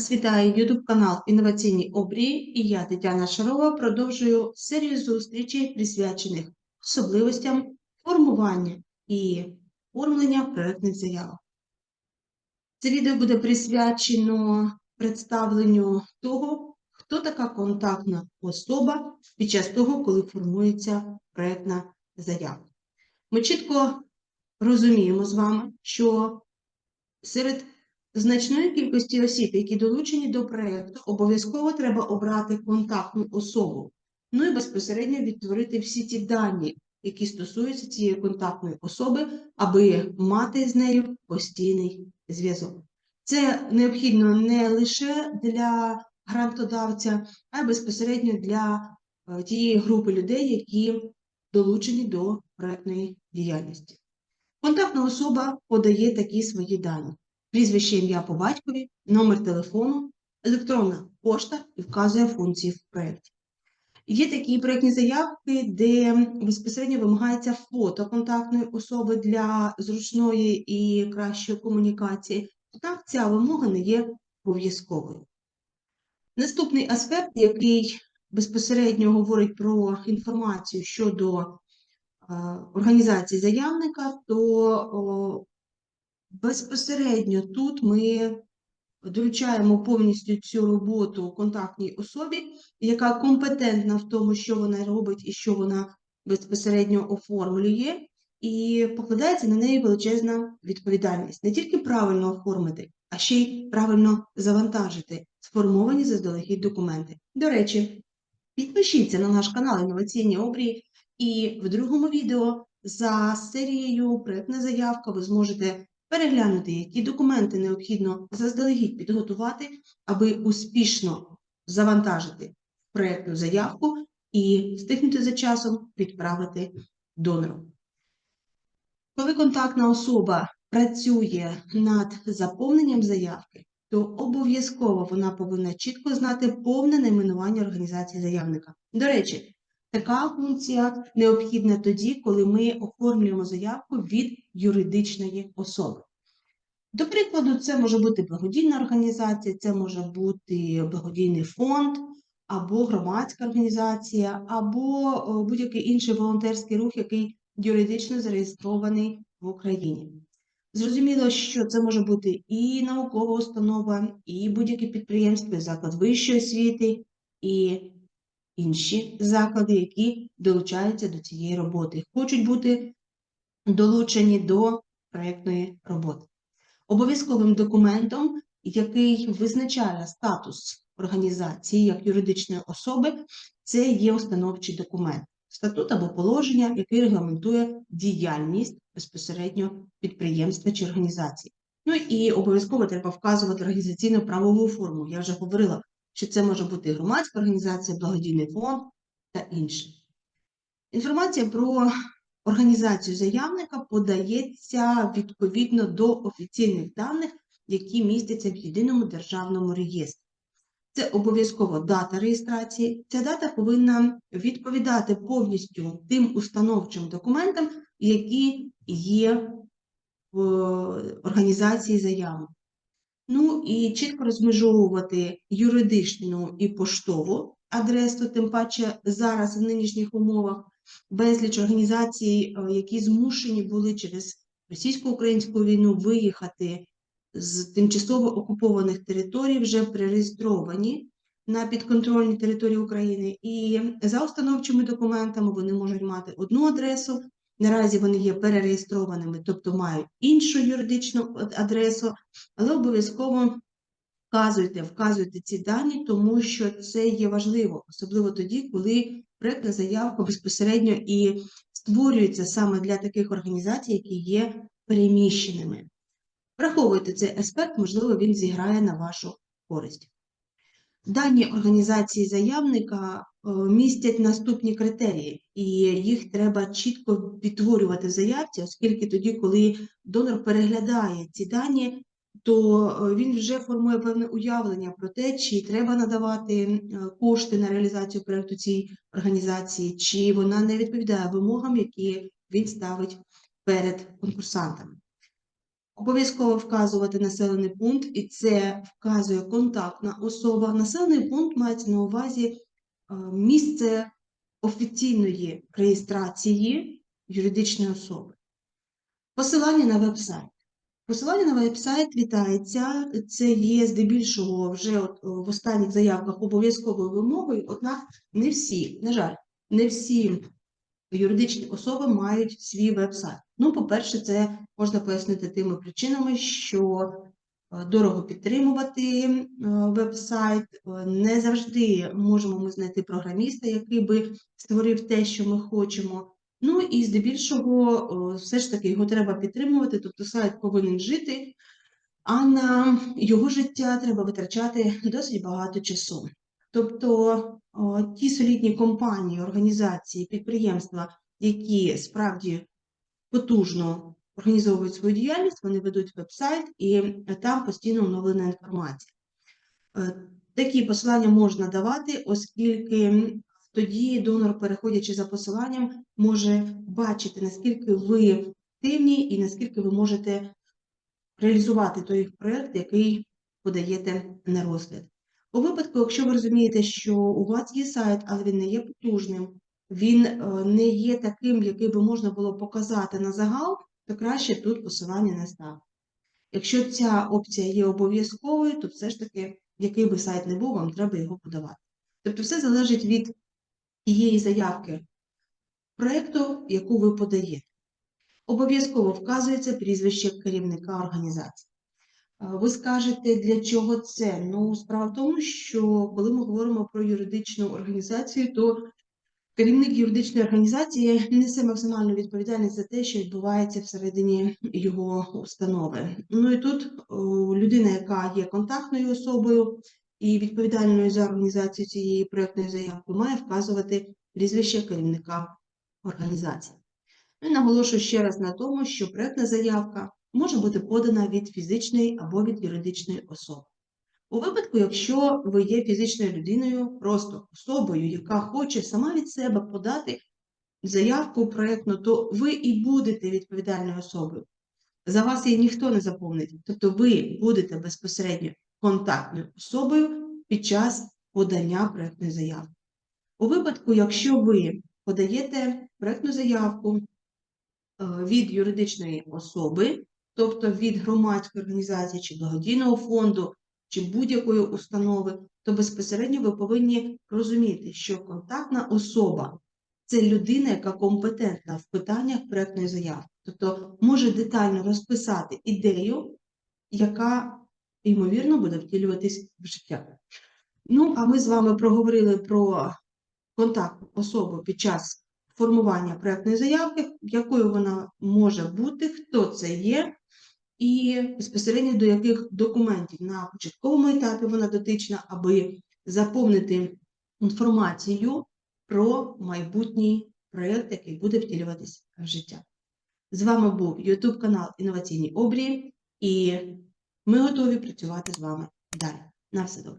Вас вітає YouTube канал Інноваційні обрії і я, Тетяна Шарова, продовжую серію зустрічей, присвячених особливостям формування і оформлення проєктних заявок. Це відео буде присвячено представленню того, хто така контактна особа під час того, коли формується проєктна заявка. Ми чітко розуміємо з вами, що серед значної кількості осіб, які долучені до проєкту, обов'язково треба обрати контактну особу. Ну і безпосередньо відтворити всі ті дані, які стосуються цієї контактної особи, аби мати з нею постійний зв'язок. Це необхідно не лише для грантодавця, а й безпосередньо для е, тієї групи людей, які долучені до проєктної діяльності. Контактна особа подає такі свої дані: прізвище ім'я по батькові, номер телефону, електронна пошта і вказує функції в проєкті. Є такі проєктні заявки, де безпосередньо вимагається фото контактної особи для зручної і кращої комунікації, однак ця вимога не є обов'язковою. Наступний аспект, який безпосередньо говорить про інформацію щодо е, організації заявника, то безпосередньо тут ми доручаємо повністю цю роботу контактній особі, яка компетентна в тому, що вона робить і що вона безпосередньо оформлює, і покладається на неї величезна відповідальність. Не тільки правильно оформити, а ще й правильно завантажити сформовані заздалегідь документи. До речі, підпишіться на наш канал Інноваційні обрії, і в другому відео за серією проєктна заявка ви зможете переглянути, які документи необхідно заздалегідь підготувати, аби успішно завантажити проєктну заявку і встигнути за часом відправити донору. Коли контактна особа працює над заповненням заявки, то обов'язково вона повинна чітко знати повне найменування організації заявника. До речі, така функція необхідна тоді, коли ми оформлюємо заявку від юридичної особи. До прикладу, це може бути благодійна організація, це може бути благодійний фонд, або громадська організація, або будь-який інший волонтерський рух, який юридично зареєстрований в Україні. Зрозуміло, що це може бути і наукова установа, і будь-яке підприємство, і заклад вищої освіти, і інші заклади, які долучаються до цієї роботи, хочуть бути долучені до проєктної роботи. Обов'язковим документом, який визначає статус організації як юридичної особи, це є установчий документ, статут або положення, який регламентує діяльність безпосередньо підприємства чи організації. Ну і обов'язково треба вказувати організаційну правову форму. Я вже говорила, що це може бути громадська організація, благодійний фонд та інше. Інформація про організацію заявника подається відповідно до офіційних даних, які містяться в єдиному державному реєстрі. Це обов'язково дата реєстрації. Ця дата повинна відповідати повністю тим установчим документам, які є в організації заяви. Ну і чітко розмежовувати юридичну і поштову адресу, тим паче зараз в нинішніх умовах безліч організацій, е, які змушені були через російсько-українську війну виїхати з тимчасово окупованих територій, вже перереєстровані на підконтрольній території України, і за установчими документами вони можуть мати одну адресу. Наразі вони є перереєстрованими, тобто мають іншу юридичну адресу, але обов'язково вказуйте, вказуйте ці дані, тому що це є важливо, особливо тоді, коли проєктна заявка безпосередньо і створюється саме для таких організацій, які є переміщеними. Враховуйте цей аспект, можливо, він зіграє на вашу користь. Дані організації заявника е, містять наступні критерії, і їх треба чітко відтворювати в заявці, оскільки тоді, коли донор переглядає ці дані, то е, він вже формує певне уявлення про те, чи треба надавати е, кошти на реалізацію проєкту цій організації, чи вона не відповідає вимогам, які він ставить перед конкурсантами. Обов'язково вказувати населений пункт, і це вказує контактна особа. Населений пункт мається на увазі е, місце офіційної реєстрації юридичної особи. Посилання на веб-сайт. Посилання на веб-сайт вітається. Це є здебільшого вже от, в останніх заявках обов'язковою вимогою, однак не всі, на жаль, не всі юридичні особи мають свій веб-сайт. Ну, по-перше, це можна пояснити тими причинами, що е, дорого підтримувати е, веб-сайт. е, Не завжди можемо ми знайти програміста, який би створив те, що ми хочемо. Ну і здебільшого, все ж таки його треба підтримувати, тобто сайт повинен жити, а на його життя треба витрачати досить багато часу. Тобто ті солідні компанії, організації, підприємства, які справді потужно організовують свою діяльність, вони ведуть веб-сайт і там постійно оновлена інформація. Е, Такі посилання можна давати, оскільки тоді донор, переходячи за посиланням, може бачити, наскільки ви активні і наскільки ви можете реалізувати той проєкт, який подаєте на розгляд. У випадку, якщо ви розумієте, що у вас є сайт, але він не є потужним, він е, не є таким, який би можна було показати на загал, то краще тут посилання не ставити. Якщо ця опція є обов'язковою, то все ж таки, який би сайт не був, вам треба його подавати. Тобто все залежить від тієї заявки проєкту, яку ви подаєте. Обов'язково вказується прізвище керівника організації. Ви скажете, для чого це? Ну, справа в тому, що коли ми говоримо про юридичну організацію, то керівник юридичної організації несе максимальну відповідальність за те, що відбувається всередині його установи. Ну і тут людина, яка є контактною особою і відповідальною за організацію цієї проєктної заявки, має вказувати прізвище керівника організації. Ну і наголошую ще раз на тому, що проєктна заявка може бути подана від фізичної або від юридичної особи. У випадку, якщо ви є фізичною людиною, просто особою, яка хоче сама від себе подати заявку проєктну, то ви і будете відповідальною особою. За вас її ніхто не заповнить. Тобто ви будете безпосередньо контактною особою під час подання проєктної заявки. У випадку, якщо ви подаєте проєктну заявку е, від юридичної особи, тобто від громадської організації чи благодійного фонду, чи будь-якої установи, то безпосередньо ви повинні розуміти, що контактна особа це людина, яка компетентна в питаннях проєктної заявки, тобто може детально розписати ідею, яка, ймовірно, буде втілюватись в життя. Ну, а ми з вами проговорили про контактну особу під час формування проєктної заявки, якою вона може бути, хто це є, і безпосередньо до яких документів на початковому етапі вона дотична, аби заповнити інформацію про майбутній проєкт, який буде втілюватись в життя. З вами був YouTube канал Інноваційні обрії, і ми готові працювати з вами далі. На все добре.